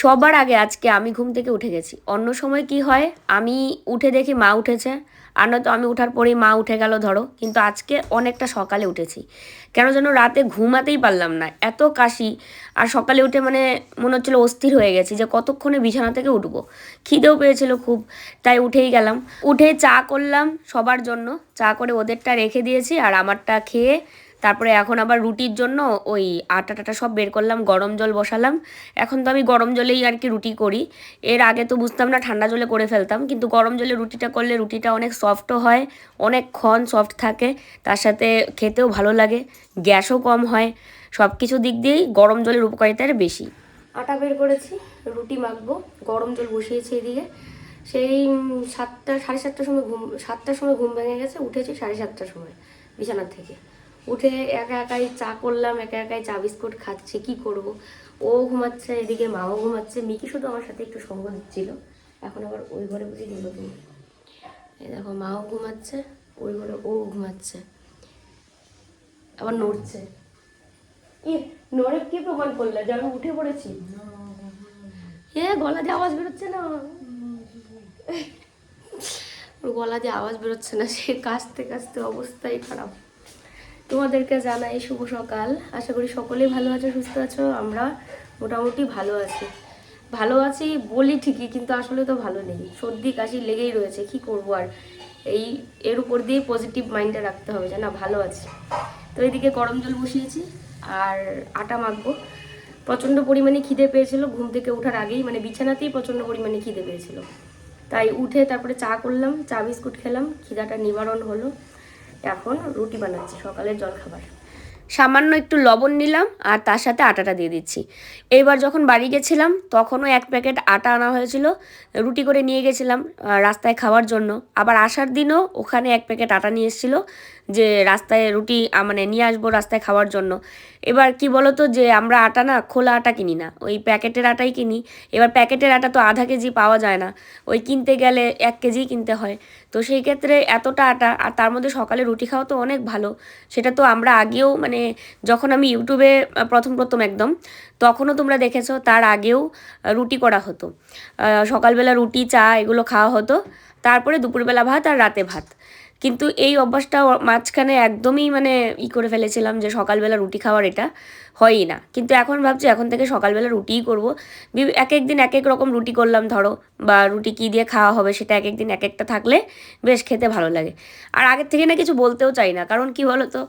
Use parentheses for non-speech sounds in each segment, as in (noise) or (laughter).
সবার আগে আজকে আমি ঘুম থেকে উঠে গেছি। অন্য সময় কি হয়? আমি উঠে দেখি মা উঠেছে। আর নয়তো আমি উঠার পরেই মা উঠে গেল, ধরো। কিন্তু আজকে অনেকটা সকালে উঠেছি। কেন যেন রাতে ঘুমাতেই পারলাম না। এত কাশি। আর সকালে উঠে মানে মনে হচ্ছিল অস্থির হয়ে গেছি যে কতক্ষণে বিছানা থেকে উঠবো। খিদেও পেয়েছিল খুব। তাই উঠেই গেলাম। উঠে চা করলাম সবার জন্য। চা করে ওদেরটা রেখে দিয়েছি আর আমারটা খেয়ে তারপরে এখন আবার রুটির জন্য ওই আটা টাটা সব বের করলাম, গরম জল বসালাম। এখন তো আমি গরম জলেই আর কি রুটি করি। এর আগে তো বুঝতাম না ঠান্ডা জলে করে ফেলতাম, কিন্তু গরম জলে রুটিটা করলে রুটিটা অনেক সফটও হয় অনেকক্ষণ সফট থাকে, তার সাথে খেতেও ভালো লাগে, গ্যাসও কম হয় সব কিছু দিক দিয়েই গরম জলের উপকারিতার বেশি। আটা বের করেছি, রুটি মাখবো, গরম জল বসিয়েছি এদিকে। সেই সাতটা, সাড়ে সাতটার সময় ঘুম, সাতটার সময় ঘুম ভেঙে গেছে, উঠেছি সাড়ে সাতটার সময়, বিছানার থেকে। উঠে একা একাই চা করলাম, একা একাই চা বিস্কুট খাচ্ছে, কি করব? ও ঘুমাচ্ছে, এদিকে মাও ঘুমাচ্ছে, মিকি শুধু আমার সাথে একটু সঙ্গ দিচ্ছিল। এখন আবার ওই ঘরে বুঝে গেল তুমি এই দেখো, মাও ঘুমাচ্ছে, ওই ঘরে ও ঘুমাচ্ছে। আবার নড়ছে। এ, নড়ে কি প্রমাণ করলে যে আমি উঠে পড়েছি? এ, গলা দিয়ে আওয়াজ বেরোচ্ছে না। ওর গলা দিয়ে আওয়াজ বেরোচ্ছে না, সে কাশতে কাশতে অবস্থাই খারাপ। তোমাদেরকে জানাই শুভ সকাল। আশা করি সকলেই ভালো আছো, সুস্থ আছো, আমরা মোটামুটি ভালো আছি। ভালো আছি বলি ঠিকই, কিন্তু আসলে তো ভালো নেই। সর্দি, কাশি লেগেই রয়েছে, কি করব আর? এই, এর উপর দিয়ে পজিটিভ মাইন্ডটা রাখতে হবে যে, না, ভালো আছি। তো এইদিকে গরম জল বসিয়েছি, আর আটা মাখবো। প্রচণ্ড পরিমাণে খিদে পেয়েছিল, ঘুম থেকে ওঠার আগেই মানে বিছানাতেই প্রচণ্ড পরিমাণে খিদে পেয়েছিল। তাই উঠে তারপরে চা করলাম, চা, বিস্কুট খেলাম, খিদাটা নিবারণ হলো। এখন রুটি বানাচ্ছি, সকালের জলখাবার। সামান্য একটু লবণ নিলাম আর তার সাথে আটাটা দিয়ে দিচ্ছি। এবার যখন বাড়ি গেছিলাম, তখনও এক প্যাকেট আটা আনা হয়েছিল। রুটি করে নিয়ে গেছিলাম রাস্তায় খাওয়ার জন্য। আবার আসার দিনও ওখানে এক প্যাকেট আটা নিয়ে এসেছিল। যে রাস্তায় রুটি মানে নিয়ে আসব রাস্তায় খাওয়ার জন্য। এবার কি বলো তো যে আমরা আটা না খোলা আটা কিনি না, ওই প্যাকেটের আটাই কিনি। এবার প্যাকেটের আটা তো আধা কেজি পাওয়া যায় না, ওই কিনতে গেলে এক কেজি কিনতে হয়। তো সেই ক্ষেত্রে এতটা আটা, আর তার মধ্যে সকালে রুটি খাওয়া তো অনেক ভালো। সেটা তো আমরা আগেও মানে যখন আমি ইউটিউবে প্রথম প্রথম একদম, তখনও তোমরা দেখেছ, তার আগেও রুটি করা হতো। সকালবেলা রুটি, চা এগুলো খাওয়া হতো। তারপরে দুপুরবেলা ভাত আর রাতে ভাত। কিন্তু এই অভ্যাসটা মাঝখানে একদমই মানে ই করে ফেলেছিলাম যে সকালবেলা রুটি খাওয়ার এটা হয়ই না। কিন্তু এখন ভাবছি এখন থেকে সকালবেলা রুটিই করব। এক এক দিন এক এক রকম রুটি করলাম ধরো বা রুটি কী দিয়ে খাওয়া হবে সেটা এক এক দিন এক একটা থাকলে বেশ খেতে ভালো লাগে। আর আগের থেকে না কিছু বলতেও চাই না। কারণ কি বলো তো?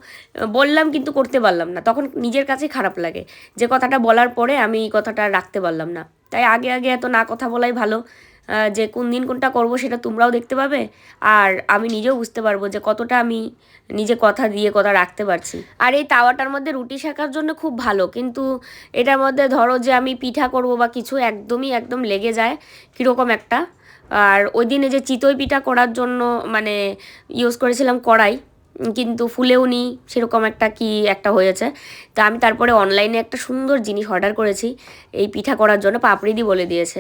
বললাম কিন্তু করতে পারলাম না। তখন নিজের কাছে খারাপ লাগে। যে কথাটা বলার পরে আমি এই কথাটা রাখতে পারলাম না। তাই আগে আগে এত না কথা বলাই ভালো। যে কোন দিন কোনটা করব সেটা তোমরাও দেখতে পাবে। আর আমি নিজেও বুঝতে পারব যে কতটা আমি নিজে কথা দিয়ে কথা রাখতে পারছি। আর এই তাওয়াটার মধ্যে রুটি শেখার জন্য খুব ভালো, কিন্তু এটার মধ্যে ধরো যে আমি পিঠা করব বা কিছু একদমই একদম লেগে যায় কীরকম একটা। আর ওই দিনে যে চিতই পিঠা করার জন্য মানে ইউজ করেছিলাম কড়াই কিন্তু ফুলেও নি সেরকম একটা কি একটা হয়েছে। তা আমি তারপরে অনলাইনে একটা সুন্দর জিনিস অর্ডার করেছি এই পিঠা করার জন্য পাপড়িদি বলে দিয়েছে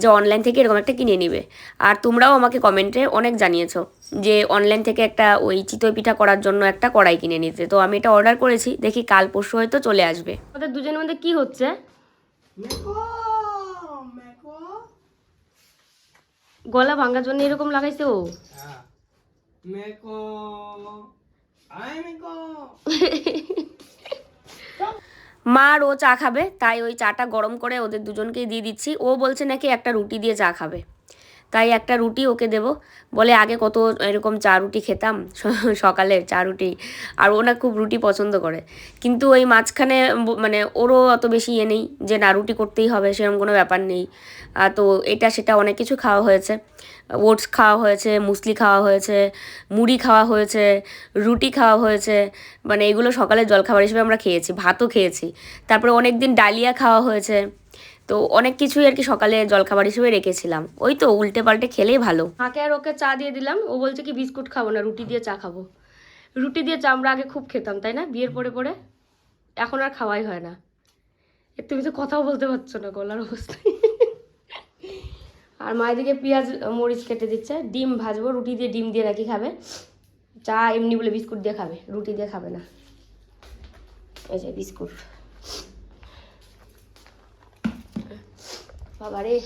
যে অনলাইন থেকে এরকম একটা কিনে নিবে। আর তোমরাও আমাকে কমেন্টে অনেক জানিয়েছো যে অনলাইন থেকে একটা ওই চিতই পিঠা করার জন্য একটা কড়াই কিনে নিতে। তো আমি এটা অর্ডার করেছি দেখি কাল পরশু হয়তো চলে আসবে। আমাদের দুজনের মধ্যে কি হচ্ছে? মেকো মেকো গলা ভাঙার জন্য এরকম লাগাইছে ও? হ্যাঁ মেকো (laughs) মা আর ও চা খাবে, তাই ওই চাটা গরম করে ওদের দুজনকেই দিয়ে দিচ্ছি। ও বলছে নাকি একটা রুটি দিয়ে চা খাবে। তাই একটা রুটি ওকে দেব। বলে, আগে কত এরকম চা রুটি খেতাম? (laughs) সকালে চা রুটি। আর ও না খুব রুটি পছন্দ করে। কিন্তু ওই মাঝখানে মানে ওরও অত বেশি ইয়ে নেই যে, না, রুটি করতেই হবে, সেরকম কোনো ব্যাপার নেই। তো এটা সেটা অনেক কিছু খাওয়া হয়েছে। ওটস খাওয়া হয়েছে, মুসলি খাওয়া হয়েছে, মুড়ি খাওয়া হয়েছে, রুটি খাওয়া হয়েছে। মানে এগুলো সকালের জলখাবার হিসেবে আমরা খেয়েছি, ভাতও খেয়েছি। তারপরে অনেক দিন ডালিয়া খাওয়া হয়েছে। তো অনেক কিছুই আর কি সকালে জলখাবার হিসেবে রেখেছিলাম। ওই তো উল্টে পাল্টে খেলেই ভালো। মাকে আর ওকে চা দিয়ে দিলাম। ও বলছে কি, বিস্কুট খাব না, রুটি দিয়ে চা খাব। রুটি দিয়ে চা আমরা আগে খুব খেতাম, তাই না? বিয়ের পরে পরে? এখন আর খাওয়াই হয় না। তুমি তো কথাও বলতে পারছ না, গলার অবস্থায় আর মায়ের দিকে পেঁয়াজ, মরিচ কেটে দিচ্ছে। ডিম ভাজবো, রুটি দিয়ে ডিম দিয়ে নাকি খাবে। চা এমনি বলে বিস্কুট দিয়ে খাবে, রুটি দিয়ে খাবে না। এই যে বিস্কুট। Pagaré.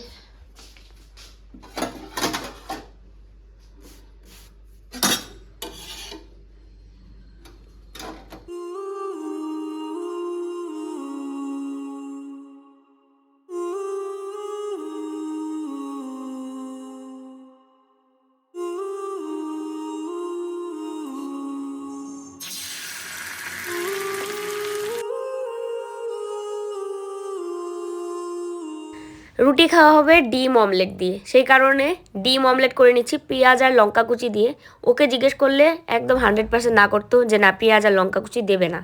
রুটি খাওয়া হবে ডিম অমলেট দিয়ে। সেই কারণে ডিম অমলেট করে নিচ্ছি, পেঁয়াজ আর লঙ্কা কুচি দিয়ে। ওকে জিজ্ঞেস করলে একদম হান্ড্রেড পার্সেন্ট না করতো যে, না, পেঁয়াজ আর লঙ্কা কুচি দেবে না।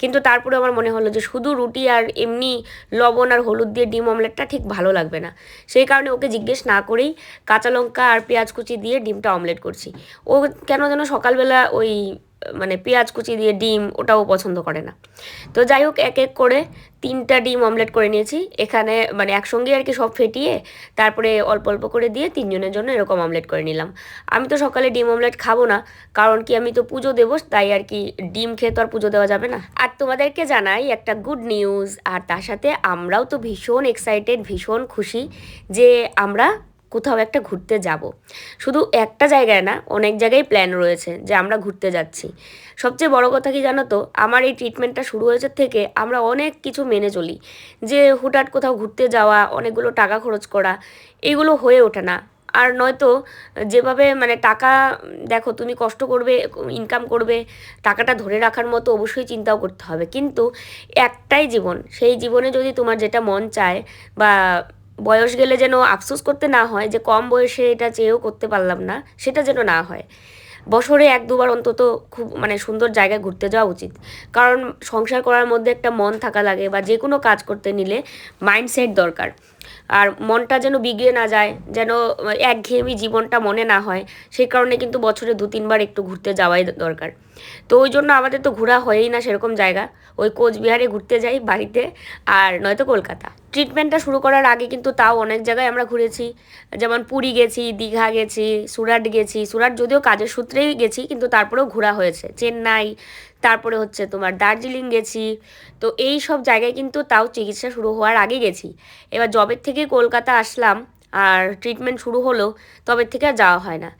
কিন্তু তারপরে আমার মনে হলো যে, শুধু রুটি আর এমনি লবণ আর হলুদ দিয়ে ডিম অমলেটটা ঠিক ভালো লাগবে না। সেই কারণে ওকে জিজ্ঞেস না করেই কাঁচা লঙ্কা আর পেঁয়াজ কুচি দিয়ে ডিমটা অমলেট করছি। ও কেন যেন সকালবেলা ওই মানে পেঁয়াজ কুচি দিয়ে ডিম ওটাও পছন্দ করে না। তো যাই হোক এক এক করে তিনটা ডিম অমলেট করে নিয়েছি। এখানে মানে একসঙ্গে আর কি সব ফেটিয়ে তারপরে অল্প অল্প করে দিয়ে তিনজনের জন্য এরকম অমলেট করে নিলাম। আমি তো সকালে ডিম অমলেট খাব না, কারণ কি আমি তো পুজো দেবো, তাই আর কি ডিম খেয়ে তো আর পুজো দেওয়া যাবে না। আর তোমাদেরকে জানাই একটা গুড নিউজ আর তার সাথে আমরাও তো ভীষণ এক্সাইটেড ভীষণ খুশি যে আমরা কোথাও একটা ঘুরতে যাব। শুধু একটা জায়গায় না, অনেক জায়গায় প্ল্যান রয়েছে যে আমরা ঘুরতে যাচ্ছি। সবচেয়ে বড় কথা কি জানো তো, আমার এই ট্রিটমেন্টটা শুরু হয়েছে থেকে আমরা অনেক কিছু মেনে চলি। যে হুটহাট কোথাও ঘুরতে যাওয়া, অনেকগুলো টাকা খরচ করা, এগুলো হয়ে ওঠে না। আর নয়তো যেভাবে মানে টাকা, দেখো তুমি কষ্ট করবে ইনকাম করবে, টাকাটা ধরে রাখার মতো অবশ্যই চিন্তাও করতে হবে। কিন্তু একটাই জীবন, সেই জীবনে যদি তোমার যেটা মন চায় বা বয়স গেলে যেন আফসোস করতে না হয় যে কম বয়সে এটা চেয়েও করতে পারলাম না, সেটা যেন না হয়। বছরে এক দুবার অন্তত খুব মানে সুন্দর জায়গায় ঘুরতে যাওয়া উচিত। কারণ সংসার করার মধ্যে একটা মন থাকা লাগে বা যে কোনো কাজ করতে নিলে মাইন্ডসেট দরকার। আর মনটা যেন বিগড়ে না যায়, যেন একঘেয়েমি জীবনটা মনে না হয়, সেই কারণে কিন্তু বছরে দু তিনবার একটু ঘুরতে যাওয়াই দরকার। তো ওই জন্য আমাদের তো ঘোরা হয়ই না সেরকম জায়গা। ওই কোচবিহারে ঘুরতে যাই বাড়িতে, আর নয়তো কলকাতা। ট্রিটমেন্টটা শুরু করার আগে কিন্তু তাও অনেক জায়গায় আমরা ঘুরেছি। যেমন পুরী গেছি, দীঘা গেছি, সুরাট গেছি। সুরাট যদিও কাজের সূত্রেই গেছি, কিন্তু তারপরেও ঘোরা হয়েছে। চেন্নাই তারপরে হচ্ছে তোমার দার্জিলিং গেছি। তো এই সব জায়গায় কিন্তু তাও চিকিৎসা শুরু হওয়ার আগে গেছি। এবার জবের থেকে কলকাতা আসলাম আর ট্রিটমেন্ট শুরু হলো, তবে থেকে আর যাওয়া হয় না।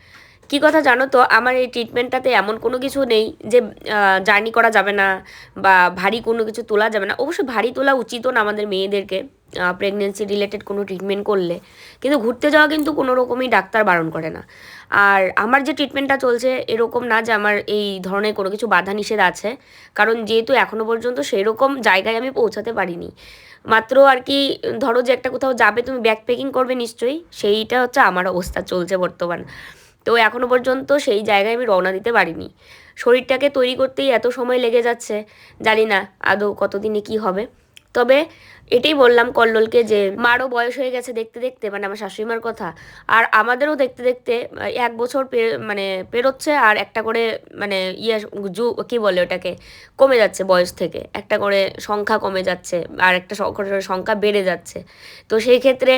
কী কথা জানো তো? আমার এই ট্রিটমেন্টটাতে এমন কোনো কিছু নেই যে জার্নি করা যাবে না বা ভারী কোনো কিছু তোলা যাবে না। অবশ্য ভারী তোলা উচিতও না আমাদের মেয়েদেরকে প্রেগনেন্সি রিলেটেড কোনো ট্রিটমেন্ট করলে। কিন্তু ঘুরতে যাওয়া কিন্তু কোনো রকমই ডাক্তার বারণ করে না। আর আমার যে ট্রিটমেন্টটা চলছে এরকম না যে আমার এই ধরনের কোনো কিছু বাধা নিষেধ আছে। কারণ যেহেতু এখনও পর্যন্ত সেই রকম জায়গায় আমি পৌঁছাতে পারিনি। মাত্র আর কি, ধরো যে একটা কোথাও যাবে, তুমি ব্যাগ প্যাকিং করবে নিশ্চয়ই। সেইটা হচ্ছে আমার অবস্থা চলছে বর্তমান। তো এখনও পর্যন্ত সেই জায়গায় আমি রওনা দিতে পারিনি। শরীরটাকে তৈরি করতেই এত সময় লেগে যাচ্ছে, জানি না আদৌ কতদিনে কি হবে। তবে এটাই বললাম কল্লোলকে যে মারও বয়স হয়ে গেছে দেখতে দেখতে মানে আমার শাশুড়িমার কথা। আর আমাদেরও দেখতে দেখতে এক বছর মানে পেরোচ্ছে আর একটা করে মানে ইয়ে জু, কী বলে ওটাকে, কমে যাচ্ছে বয়স থেকে। একটা করে সংখ্যা কমে যাচ্ছে আর একটা সংখ্যা বেড়ে যাচ্ছে। তো সেই ক্ষেত্রে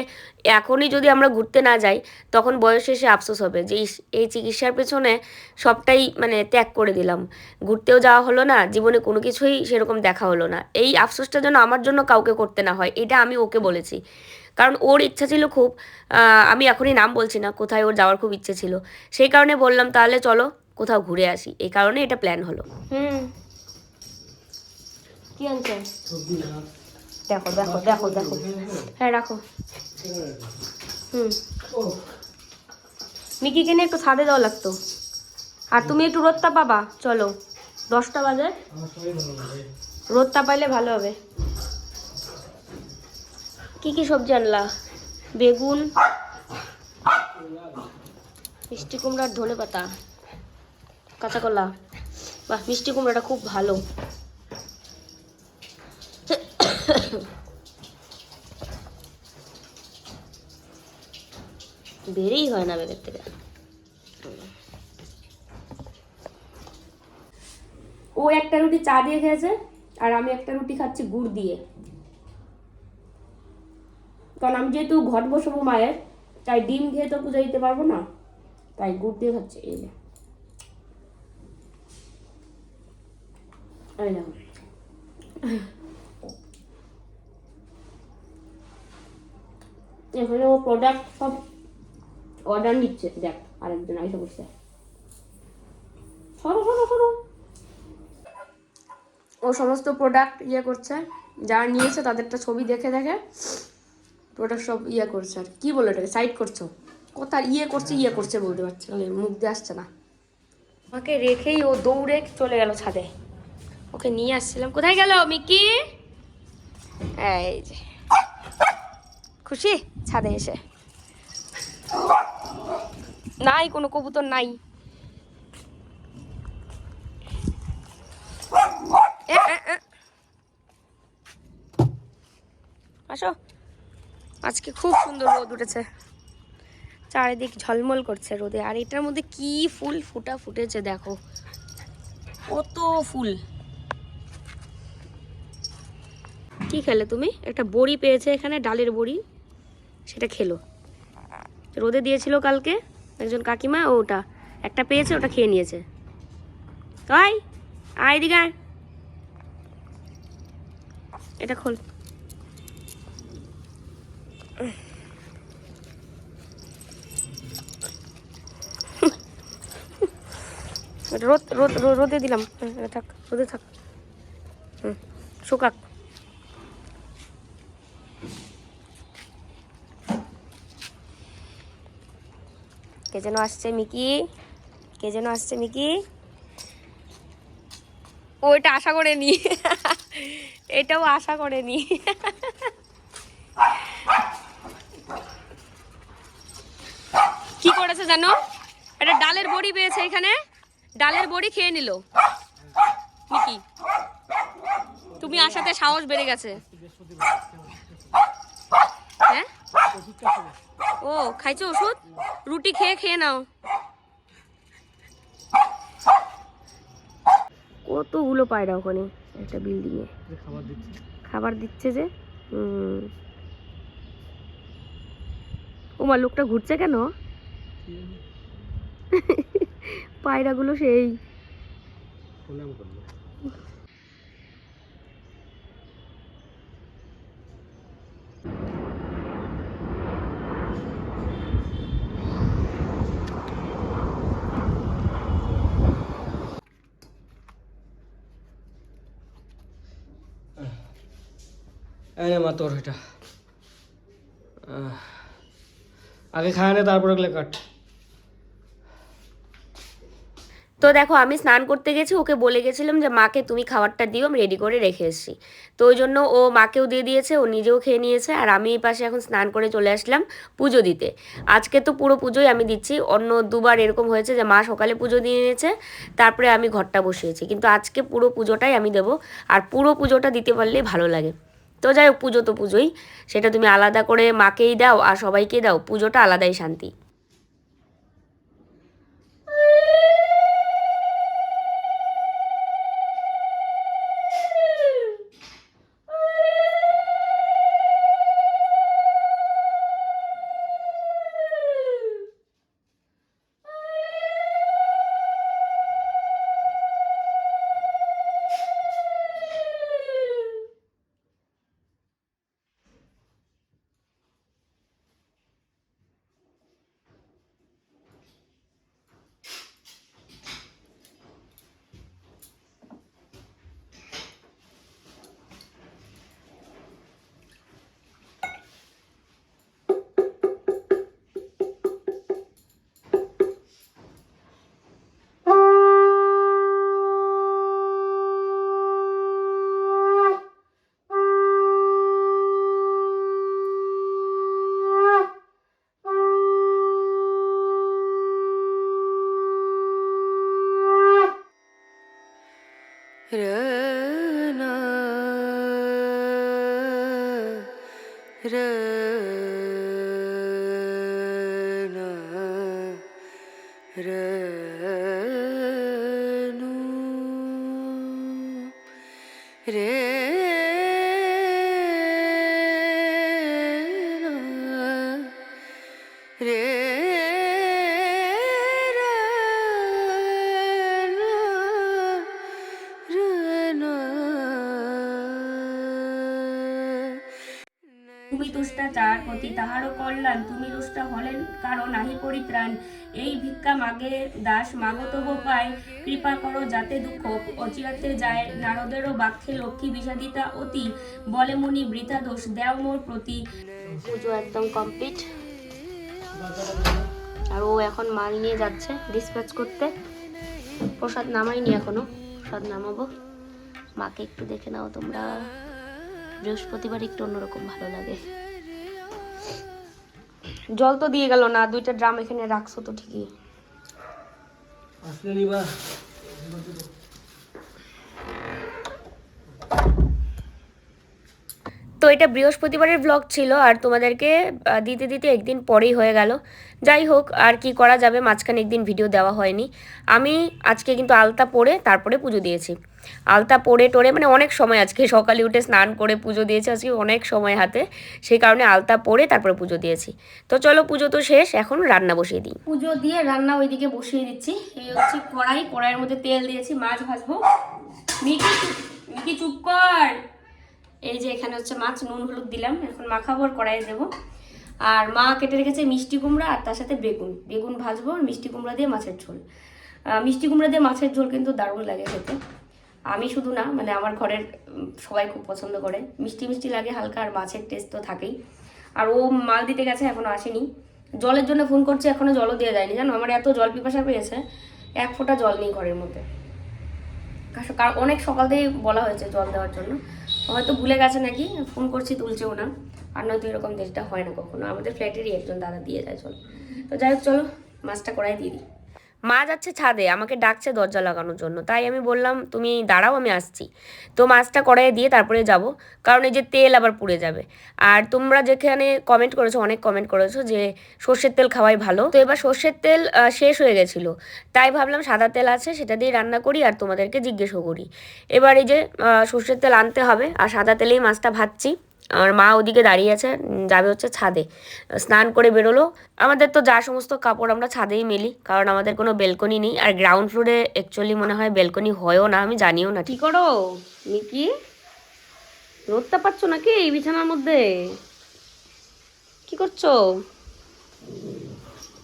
এখনই যদি আমরা ঘুরতে না যাই, তখন বয়স এসে আফসোস হবে যে এই চিকিৎসার পেছনে সবটাই মানে ত্যাগ করে দিলাম। ঘুরতেও যাওয়া হলো না, জীবনে কোনো কিছুই সেরকম দেখা হলো না। এই আফসোসটা যেন আমার জন্য কাউকে করতে না হয়, এটা আমি ওকে বলেছি। কারণ ওর ইচ্ছা ছিল খুব আমি এখনই নাম বলছি না, কোথায় ওর যাওয়ার খুব ইচ্ছে ছিল। সেই কারণে বললাম, তাহলে চলো কোথাও ঘুরে আসি। এই কারণে এটা প্ল্যান হলো। হুম। দেখো দেখো হ্যাঁ রাখো। হুম। মিকিকে নিয়ে একটু ছাদে দেওয়া লাগতো। আর তুমি একটু রোদটা পাবা। চলো, দশটা বাজে। রোদটা পাইলে ভালো হবে। কি কি সবজি আনলা? বেগুন, মিষ্টি কুমড়ার ধনে পাতা, কাঁচা কলা। মিষ্টি কুমড়াটা খুব ভালো। বেরেই হয় না বেগের থেকে। ও একটা রুটি চা দিয়ে খেয়েছে, আর আমি একটা রুটি খাচ্ছি গুড় দিয়ে। কারণ আমি যেহেতু ঘট বসাবো মায়ের, তাই ডিম খেয়ে তো পুজো দিতে পারব না। তাই গুড় দিয়ে খাচ্ছি, এই যে। এই দেখো। এখানে ও প্রোডাক্ট সব অর্ডার নিচ্ছে, দেখ, আরেকজন আইসা বসে। সরো সরো সরো। ও সমস্ত প্রোডাক্ট ইয়ে করছে, যারা নিয়েছে তাদেরটা ছবি দেখে দেখে। প্রোডাক্ট সব ইয়ে করছে আর কি বলে এটাকে সাইড করছ? কোথায় ইয়ে করছে ইয়ে করছে বলতে পারছে না। মুখ দিয়ে আসছে না। আমাকে রেখেই ও দৌড়ে চলে গেল ছাদে। ওকে নিয়ে আসছিলাম। কোথায় গেল মিকি? এই যে। খুশি? ছাদে এসে। নাই, কোনো কবুতর নাই। আসো। আজকে খুব সুন্দর রোদ উঠেছে। চারিদিক ঝলমল করছে রোদে। আর এটার মধ্যে কি ফুল ফুটা ফুটেছে দেখো। কত ফুল। কি খেলে তুমি? একটা বড়ি পেয়েছে এখানে, ডালের বড়ি। সেটা খেলো। রোদে দিয়েছিল কালকে একজন কাকিমা ওটা। একটা পেয়েছে, ওটা খেয়ে নিয়েছে। তাই আয় আয়। এটা খোল। রোদ রোদ, রোদে দিলাম। এটা থাক, রোদে থাক। হুম, শুকাক। কে যেন আসছে, মিকি? কে যেন আসছে, মিকি? ও, এটা আশা করে নি (laughs) এটাও আশা করে (laughs) নি কি করেছে জানো? এটা ডালের বড়ি পেয়েছে এখানে। ডালের বড়ি খেয়ে নিল। মিকি, তুমি আসাতে সাহস বেড়ে গেছে। হ্যাঁ? ও, খাইছো ওষুধ? রুটি খেয়ে খেয়ে নাও। কতগুলো পায়রা ওখানে একটা বিল্ডিং এ? খাবার দিচ্ছে যে? ওমা, লোকটা ঘুরছে কেন? (laughs) সেই। প্রণাম করব এই মা তোর এটা। আগে খায় নে তারপরে এগুলো কাট। তো দেখো, আমি স্নান করতে গেছি, ওকে বলে গেছিলাম যে, মাকে তুমি খাবারটা দিও, আমি রেডি করে রেখে এসেছি। তো ওই জন্য ও মাকেও দিয়ে দিয়েছে, ও নিজেও খেয়ে নিয়েছে, আর আমি এই পাশে এখন স্নান করে চলে আসলাম পুজো দিতে। আজকে তো পুরো পুজোই আমি দিচ্ছি, অন্য দুবার এরকম হয়েছে যে, মা সকালে পুজো দিয়ে নিয়েছে তারপরে আমি ঘরটা বসিয়েছি, কিন্তু আজকে পুরো পুজোটাই আমি দেবো, আর পুরো পুজোটা দিতে পারলেই ভালো লাগে। তো যাই হোক, পুজো তো পুজোই, সেটা তুমি আলাদা করে মাকেই দাও, আর সবাইকে দাও, পুজোটা আলাদাই শান্তি। তুমি তুষ্টা চার প্রতি তাহারও কল্যাণ, তুমি রুষ্টা হলেন কারণ নাহি পরিত্রাণ। এই ভিক্ষা মাগে দাস মাগো তবু পায়। কৃপা করো যাতে দুঃখ অচিরাতে যায়। নারদেরও বাক্যে লক্ষ্মী বিষাদিতা অতি। বলে মুনি, বৃথা দোষ, দেও মোর প্রতি। পুজো একদম কমপ্লিট। আর ও এখন মাল নিয়ে যাচ্ছে ডিসপ্যাচ করতে। প্রসাদ নামাইনি এখনও। প্রসাদ নামাবো। মাকে একটু দেখে নাও তোমরা। বৃহস্পতিবার একটু অন্যরকম ভালো লাগে। জল তো দিয়ে গেল না দুইটা ড্রাম এখানে রাখছো তো ঠিকই। আসলে নিবা তো এটা বৃহস্পতিবারের ব্লগ ছিল আর তোমাদেরকে দিতে দিতে একদিন পরেই হয়ে গেল। যাই হোক, আর কি করা যাবে, মাঝখানে একদিন ভিডিও দেওয়া হয়নি। আমি আজকে কিন্তু আলতা পরে তারপরে পুজো দিয়েছি। আলতা পরে টোরে মানে অনেক সময় আজকে (laughs) সকালে উঠে স্নান করে পুজো দিয়েছি, আজকে অনেক সময় হাতে। সেই কারণে আলতা পরে তারপরে পুজো দিয়েছি। তো চলো, পুজো তো শেষ, এখন রান্না বসিয়ে দিই। পুজো দিয়ে রান্না ওইদিকে বসিয়ে দিচ্ছি। এই হচ্ছে কড়াই, কড়াইয়ের মধ্যে তেল দিয়েছি, মাছ ভাজবো। মিকি মিকি চুপ কর। এই যে এখানে হচ্ছে মাছ, নুন, হলুদ দিলাম। এখন মাখাবো আর কড়াইয়ে দেবো। আর মা কেটে রেখেছে মিষ্টি কুমড়া আর তার সাথে বেগুন। বেগুন ভাজবো আর মিষ্টি কুমড়া দিয়ে মাছের ঝোল। মিষ্টি কুমড়া দিয়ে মাছের ঝোল কিন্তু দারুণ লাগে খেতে। আমি শুধু না মানে আমার ঘরের সবাই খুব পছন্দ করে। মিষ্টি মিষ্টি লাগে, হালকা আর মাছের টেস্ট তো থাকেই। আর ও মাল দিতে গেছে, এখনও আসেনি। জলের জন্য ফোন করছে এখনও জলও দিয়ে যায়নি। জানো, আমার এত জল পিপাসা পেয়েছে, এক ফোঁটা জল নেই ঘরের মধ্যে। অনেক সকাল থেকেই বলা হয়েছে জল দেওয়ার জন্য। হয়তো ভুলে গেছে নাকি? ফোন করছি, তুলছেও না। আর নয়তো এরকম দেশটা হয় না কখনো। আমাদের ফ্ল্যাটেরই একজন দাদা দিয়ে যায়, চলো। তো যাই হোক, চলো, মাছটা করাই দিয়ে দিই। মা যাচ্ছে ছাদে, আমাকে ডাকছে দরজা লাগানোর জন্য। তাই আমি বললাম, তুমি দাঁড়াও, আমি আসছি। তো মাছটা কড়াইয়ে দিয়ে তারপরে যাব, কারণ এই যে তেল আবার পুড়ে যাবে। আর তোমরা যেখানে কমেন্ট করেছ, অনেক কমেন্ট করেছ যে সর্ষের তেল খাওয়াই ভালো। তো এবার সর্ষের তেল শেষ হয়ে গেছিল। তাই ভাবলাম সাদা তেল আছে, সেটা দিয়ে রান্না করি আর তোমাদেরকে জিজ্ঞেসও করি। এবার এই যে সর্ষের তেল আনতে হবে, আর সাদা তেলেই মাছটা ভাজছি। আমার মা ওদিকে দাঁড়িয়ে আছে যাবে হচ্ছে ছাদে। স্নান করে বেরোলো। আমাদের তো যা সমস্ত কাপড় আমরা ছাদেই মেলি, কারণ আমাদের কোনো বেলকনি নেই। আর গ্রাউন্ড ফ্লোরে অ্যাকচুয়ালি মনে হয় বেলকনি হয়ও না, আমি জানিও না। কি করো? মিকি? রোদটা পাচ্ছ নাকি এই বিছানার মধ্যে? কি করছ?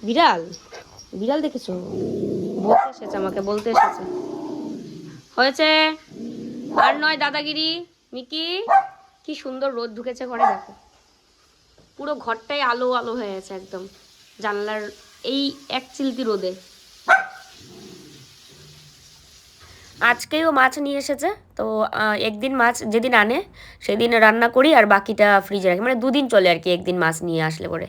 বিড়াল? বিড়াল দেখেছ? বলতে এসেছে আমাকে, বলতে এসেছে। হয়েছে? আর নয় দাদাগিরি? মিকি? কি সুন্দর রোদ ঢুকেছে ঘরে, দেখো। পুরো ঘরটাই আলো আলো হয়ে গেছে একদম। জানলার এই এক চিলতি রোদে। আজকেও মাছ নিয়ে এসেছে, তো একদিন মাছ যেদিন আনে, সেদিন রান্না করি আর বাকিটা ফ্রিজে রাখি। মানে দুদিন চলে আর কি একদিন মাছ নিয়ে আসলে পরে।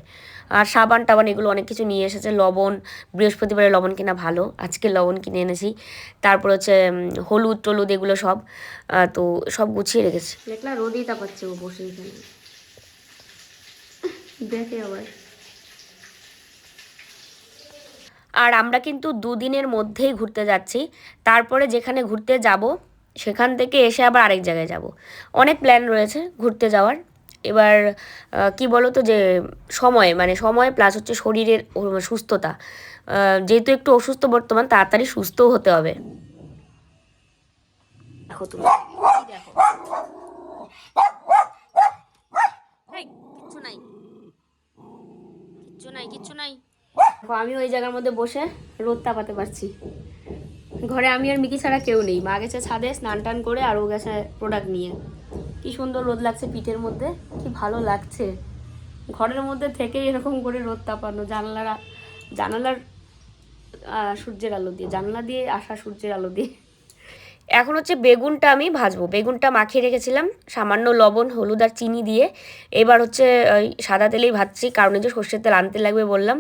আর সাবান টাবান এগুলো অনেক কিছু নিয়ে এসেছে। লবণ বৃহস্পতিবারে লবণ কিনা ভালো আজকে লবণ কিনে এনেছি। তারপর হচ্ছে হলুদ টলুদ এগুলো সব তো সব গুছিয়ে রেখেছি। দেখলা রোদেই তাপাচ্ছে ও বসে এখানে। দেখে আবার। আর আমরা কিন্তু দুদিনের মধ্যেই ঘুরতে যাচ্ছি। তারপরে যেখানে ঘুরতে যাব সেখান থেকে এসে আবার আরেক জায়গায় যাব। অনেক প্ল্যান রয়েছে ঘুরতে যাওয়ার। এবার কি বলো তো যে, সময় মানে সময় প্লাস হচ্ছে শরীরের সুস্থতা। যেহেতু একটু অসুস্থ বর্তমান, তাড়াতাড়ি সুস্থও হতে হবে। দেখো তুমি কিচ্ছু নাই। কিচ্ছু নাই কিচ্ছু নাই। আমি ওই জায়গার মধ্যে বসে রোদ তাপাতে পারছি। ঘরে আমি আর মিকি ছাড়া কেউ নেই। মা গেছে ছাদে স্নান টান করে আর ও গেছে প্রোডাক্ট নিয়ে। কি সুন্দর রোদ লাগছে পিঠের মধ্যে, কি ভালো লাগছে। ঘরের মধ্যে থেকে এরকম করে রোদ তাপানো। জানলারা জানালার সূর্যের আলো দিয়ে, জানলা দিয়ে আসা সূর্যের আলো দিয়ে। এখন হচ্ছে বেগুনটা আমি ভাজবো। বেগুনটা মাখিয়ে রেখেছিলাম, সামান্য লবণ, হলুদ আর চিনি দিয়ে। এবার হচ্ছে, ওই সাদা তেলেই ভাজছি, কারণ যে সর্ষের তেল আনতে লাগবে বললাম।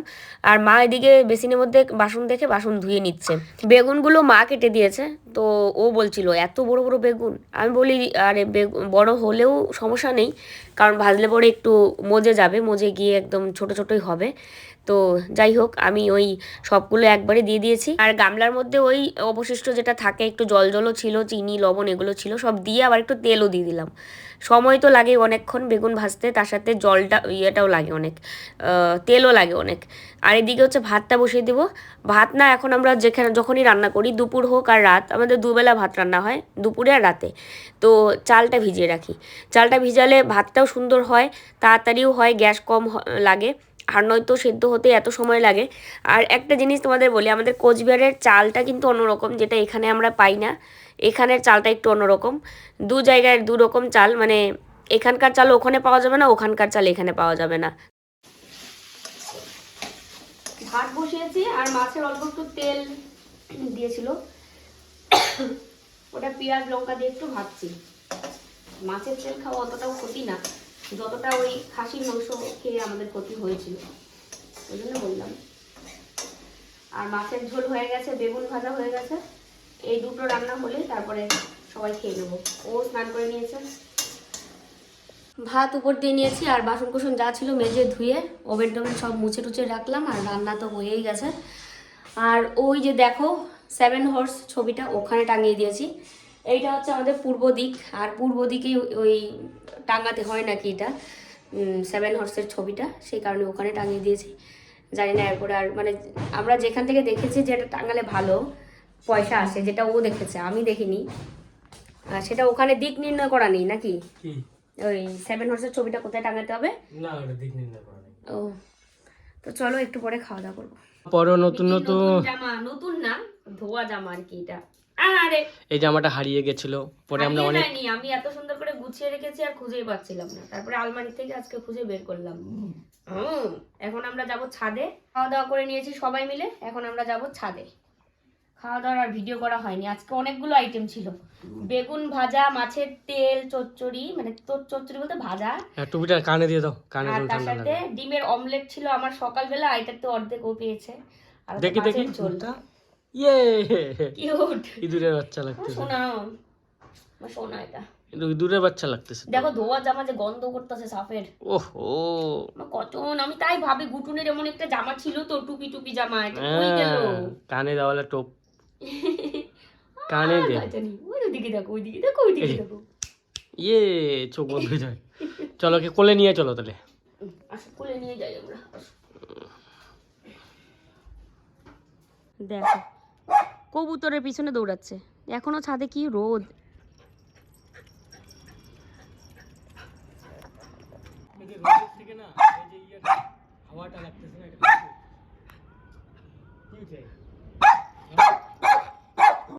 আর মা এদিকে বেসিনের মধ্যে বাসন দেখে বাসন ধুয়ে নিচ্ছে। বেগুনগুলো মা কেটে দিয়েছে, তো ও বলছিল, এত বড় বড় বেগুন? আমি বলি, আরে বড় হলেও সমস্যা নেই, কারণ ভাজলে পরে একটু মজে যাবে, মজে গিয়ে একদম ছোট ছোটই হবে। তো যাই হোক, আমি ওই সবগুলো একবারে দিয়ে দিয়েছি। আর গামলার মধ্যে ওই অবশিষ্ট যেটা থাকে, একটু জল জলও ছিল, চিনি, লবণ এগুলো ছিল, সব দিয়ে আবার একটু তেলও দিয়ে দিলাম। সময় তো লাগে অনেকক্ষণ বেগুন ভাজতে, তার সাথে জলটা, ইয়েটাও লাগে অনেক তেলও লাগে অনেক। আর এদিকে হচ্ছে ভাতটা বসিয়ে দেবো। ভাত না, এখন আমরা যেখানে, যখনই রান্না করি, দুপুর হোক আর রাত, আমাদের দুবেলা ভাত রান্না হয়, দুপুরে আর রাতে। তো চালটা ভিজিয়ে রাখি। চালটা ভিজালে ভাতটাও সুন্দর হয়, তাড়াতাড়িও হয়, গ্যাস কম লাগে। আর নয়তো সেদ্ধ হতে এত সময় লাগে। আর একটা জিনিস তোমাদের বলি, আমাদের কোচবিহারের চালটা কিন্তু অন্যরকম, যেটা এখানে আমরা পাই না। এখানের চালটা একটু অন্যরকম। দু জায়গায় দু রকম চাল মানে এখানকার চাল ওখানে পাওয়া যাবে না, ওখানকার চাল এখানে পাওয়া যাবে না। ভাত বসিয়েছি, আর মাছের অল্প একটু তেল দিয়েছিল। ওটা পেঁয়াজ, লঙ্কা দিয়ে একটু ভাজছি। মাছের তেল খাওয়া অতটাও ক্ষতি না। যতটা ওই খাসির মাংস খেয়ে আমাদের ক্ষতি হয়েছিল। ওই জন্য বললাম। আর মাছের ঝোল হয়ে গেছে, বেগুন ভাজা হয়ে গেছে। এই দুটো রান্না হলে তারপরে সবাই খেয়ে নেব। ও স্নান করে নিয়েছে। ভাত উপর দিয়ে নিয়েছি, আর বাসন কুসন যা ছিল মেজে ধুয়ে ওভেন টোভেন সব মুছে টুছে রাখলাম, আর রান্না তো হয়েই গেছে। আর ওই যে দেখো সেভেন হর্স ছবিটা ওখানে টাঙিয়ে দিয়েছি। এইটা হচ্ছে আমাদের পূর্ব দিক আর পূর্ব দিকেই ওই টাঙাতে হয় নাকি এটা? সেভেন হর্সের ছবিটা সেই কারণে ওখানে টাঙিয়ে দিয়েছি। জানি না এরপরে আর মানে আমরা যেখান থেকে দেখেছি যে এটা টাঙালে ভালো পয়সা আসে যেটা ও দেখেছে আমি দেখিনি। আর সেটা ওখানে দিক নির্ণয় করা নেই নাকি? ওই সেভেন হর্সের ছবিটা কোথায় টাঙাতে হবে? না ওটা দিক নির্ণয় করা নেই। ও তো চলো একটু পরে খাওয়া দাওয়া করব। পরে নতুন নতুন জামা নতুন না ধোয়া জামা আর কি এটা। আরে এই জামাটা হারিয়ে গেছিল। পরে আমরা অনেক আমি এত সুন্দর করে গুছিয়ে রেখেছি আর খুঁজেই পাচ্ছিলাম না। তারপরে আলমারি থেকে আজকে খুঁজে বের করলাম। এখন আমরা যাব ছাদে। খাওয়া দাওয়া করে নিয়েছি সবাই মিলে এখন আমরা যাব ছাদে। খাওয়া দাওয়ার আর ভিডিও করা হয়নি আজকে অনেকগুলো আইটেম ছিল। বেগুন ভাজা মাছের তেল চচ্চড়ি মানে তোর চচ্চড়ি বলতে ভাজা। হ্যাঁ, টুপিটা কানে দিয়ে দাও কানে আর তার সাথে ডিমের অমলেট ছিল আমার সকালবেলা এটার তো অর্ধেক ও পেয়েছে। আর দেখি দেখি। ঝোলটা ইয়ে কিউট ইঁদুরের বাচ্চা লাগতেছে। শোনা শোনা এটা। কিন্তু ইঁদুরের বাচ্চা লাগতেছে দেখো ধোয়া জামা যে গন্ধ করতেছে সাফের। ওহ! কতন আমি তাই ভাবি গুটুনের এমন একটা জামা ছিল তো টুপি টুপি জামা এটা কই গেল? কানে দেওয়ালে টোপ। (laughs) কানে দে। আর জানি, ওই ওদিকে দেখো ওইদিকে দেখো ওইদিকে দেখো। ইয়ে চোখ বন্ধ হয়ে যায়। চলো কে কোলে নিয়ে চলো তাহলে। আসো কোলে নিয়ে যাই আমরা দেখো কবুতরের পিছনে দৌড়াচ্ছে। এখনও ছাদে কি রোদ? হাওয়াটা লাগতেছে না